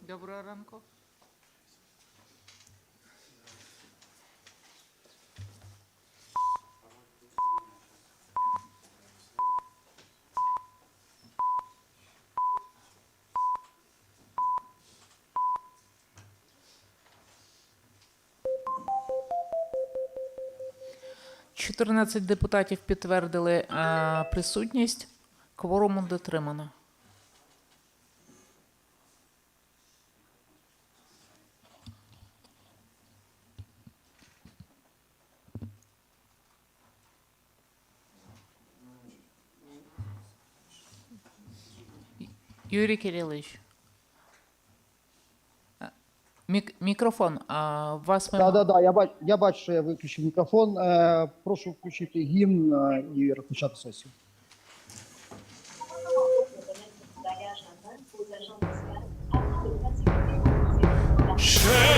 Доброго ранку. Чотирнадцять депутатів підтвердили е, присутність. Кворуму дотримано. Юрій Кирилович. Мік- мікрофон. А вас ми... да, да, да. Я бачу, я бачу, що я виключив мікрофон. Е, прошу включити гімн е, і розпочати сесію. Ще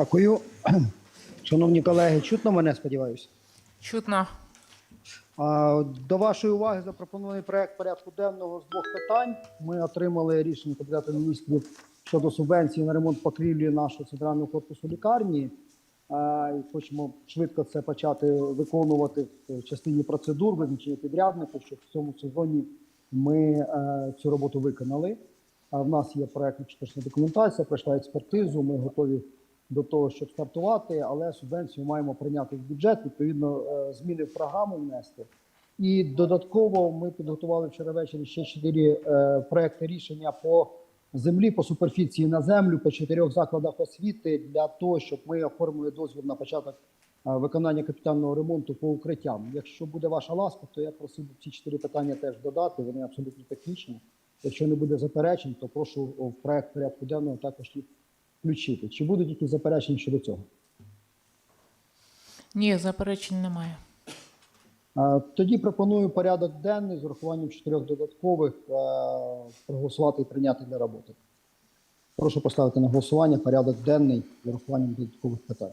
Дякую. Шановні колеги, чутно мене, сподіваюся. чутно. До вашої уваги запропонований проект порядку денного з двох питань. Ми отримали рішення Кабінету міністрів щодо субвенції на ремонт покрівлі нашого центрального корпусу лікарні. Хочемо швидко це почати виконувати в частині процедур, визначення підрядника, щоб в цьому сезоні ми е, цю роботу виконали. А в нас є проектна технічна документація, пройшла експертизу. Ми готові до того, щоб стартувати, але субвенцію маємо прийняти в бюджет, відповідно, е, зміни в програму внести. І додатково ми підготували вчора ввечері ще чотири е, проекти рішення по землі, по суперфіції на землю, по чотирьох закладах освіти для того, щоб ми оформили дозвіл на початок е, виконання капітального ремонту по укриттям. Якщо буде ваша ласка, то я просив би ці чотири питання теж додати. Вони абсолютно технічні. Якщо не буде заперечень, то прошу в проект порядку денного також їх включити. Чи будуть якісь заперечення щодо цього? Ні, заперечень немає. Тоді пропоную порядок денний з урахуванням чотирьох додаткових проголосувати і прийняти для роботи. Прошу поставити на голосування порядок денний з урахуванням додаткових питань.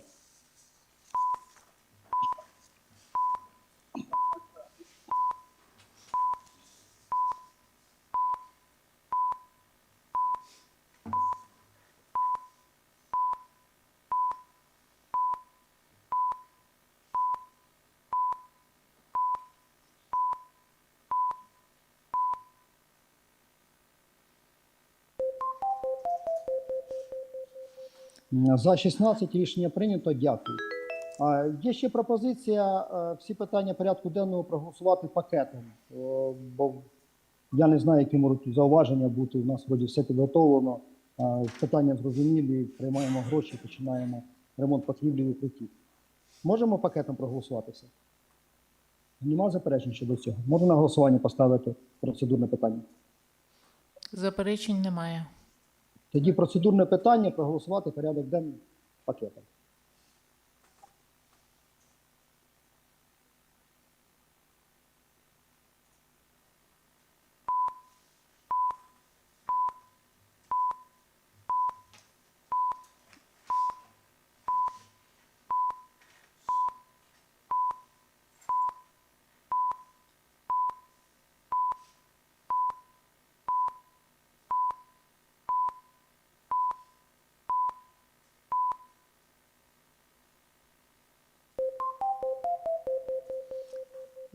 За 16 рішення прийнято. Дякую. Є ще пропозиція е, всі питання порядку денного проголосувати пакетом, бо я не знаю, які можуть зауваження бути. У нас вроді все підготовлено. Питання зрозумілі, приймаємо гроші, починаємо ремонт покрівлі укриттів. Можемо пакетом проголосувати все? Нема заперечень щодо цього. Можна на голосування поставити процедурне питання. Заперечень немає. Тоді процедурне питання проголосувати порядок денний пакетом.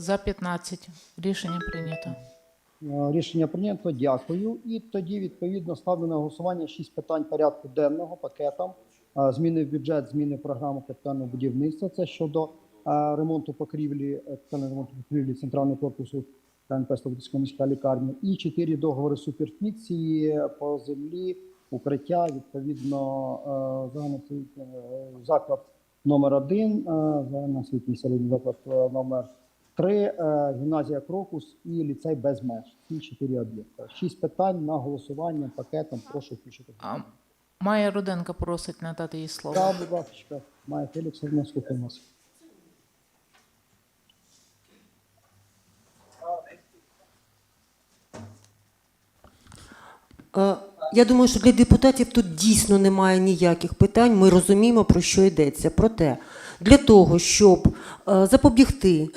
За 15. Рішення прийнято. Е, Рішення прийнято. Дякую. І тоді відповідно ставлю на голосування шість питань порядку денного пакетом. Е, Зміни в бюджет, зміни в програму капітального будівництва. Це щодо е, ремонту покрівлі, ремонту покрівлі центрального корпусу КНП Слободської міської лікарні. І чотири договори суперфіції по землі, укриття. Відповідно, заклад номер один, загальноосвітній середній заклад номер Три е, гімназія Крокус і ліцей без меж. Ці чотири об'єкти. Шість питань на голосування пакетом. Прошу включити. А Майя Руденко просить надати їй слово. Так, будь ласка, Майя Феліксовна, слухаємо вас. Е, Я думаю, що для депутатів тут дійсно немає ніяких питань. Ми розуміємо, про що йдеться. Проте для того, щоб е, запобігти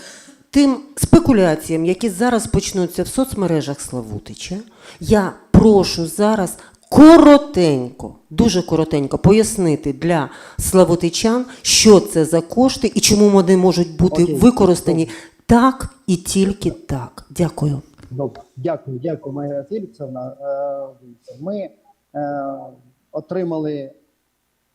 тим спекуляціям, які зараз почнуться в соцмережах Славутича, я прошу зараз коротенько, дуже коротенько пояснити для славутичан, що це за кошти і чому вони можуть бути Окей. використані так і тільки так. Дякую. Добре, дякую, дякую, Майя Феліксовна. Е, Ми е, отримали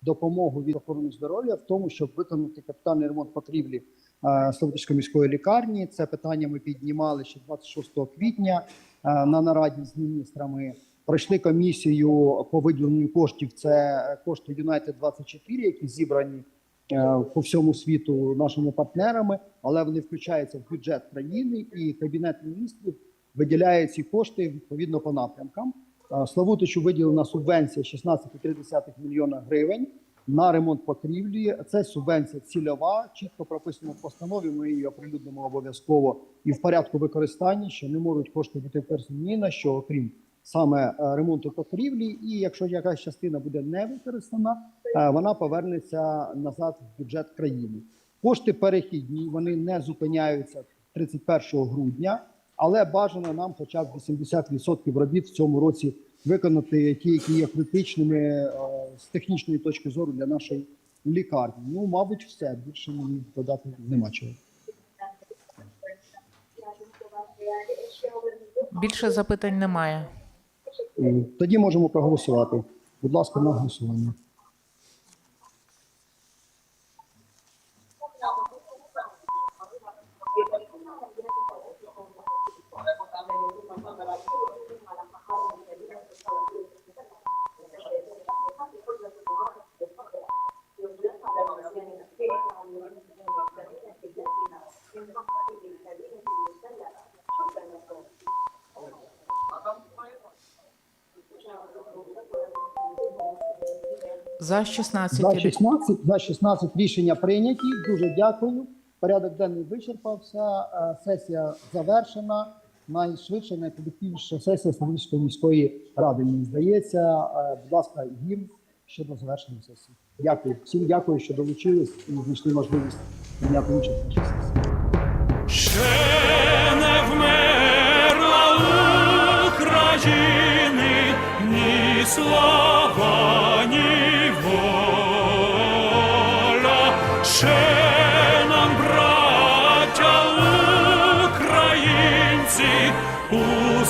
допомогу від охорони здоров'я в тому, щоб виконати капітальний ремонт покрівлі е, міської лікарні. Це питання ми піднімали ще 26 квітня е, на нараді з міністрами. Пройшли комісію по виділенню коштів. Це кошти United 24 які зібрані е, по всьому світу нашими партнерами, але вони включаються в бюджет країни, і кабінет міністрів виділяє ці кошти відповідно по напрямкам. Славутичу виділена субвенція 16,3 мільйона гривень на ремонт покрівлі. Це субвенція цільова, чітко прописано в постанові. Ми її оприлюднимо обов'язково і в порядку використання, що не можуть кошти бути використані ні на що, окрім саме е, ремонту покрівлі. І якщо якась частина буде не використана, е, вона повернеться назад в бюджет країни. Кошти перехідні, вони не зупиняються 31 грудня, але бажано нам хоча б 80% робіт в цьому році виконати ті, які є критичними е, з технічної точки зору для нашої лікарні. Ну, мабуть, все більше мені додати нема чого. Більше запитань немає. Е, Тоді можемо проголосувати. Будь ласка, на голосування. За 16. За 16, за 16 рішення прийняті. Дуже дякую. Порядок денний вичерпався. Е, Сесія завершена. Найшвидша, найпродуктивніша сесія Славутської міської ради. Мені здається. Е, Будь ласка, їм щодо завершення сесії. Дякую. Всім дякую, що долучились і знайшли можливість прийняти участь в нашій сесії.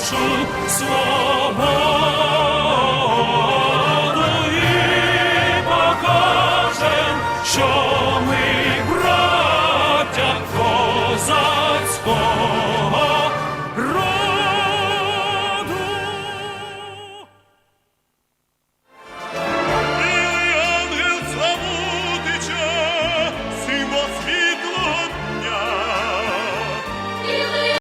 нашу свободу.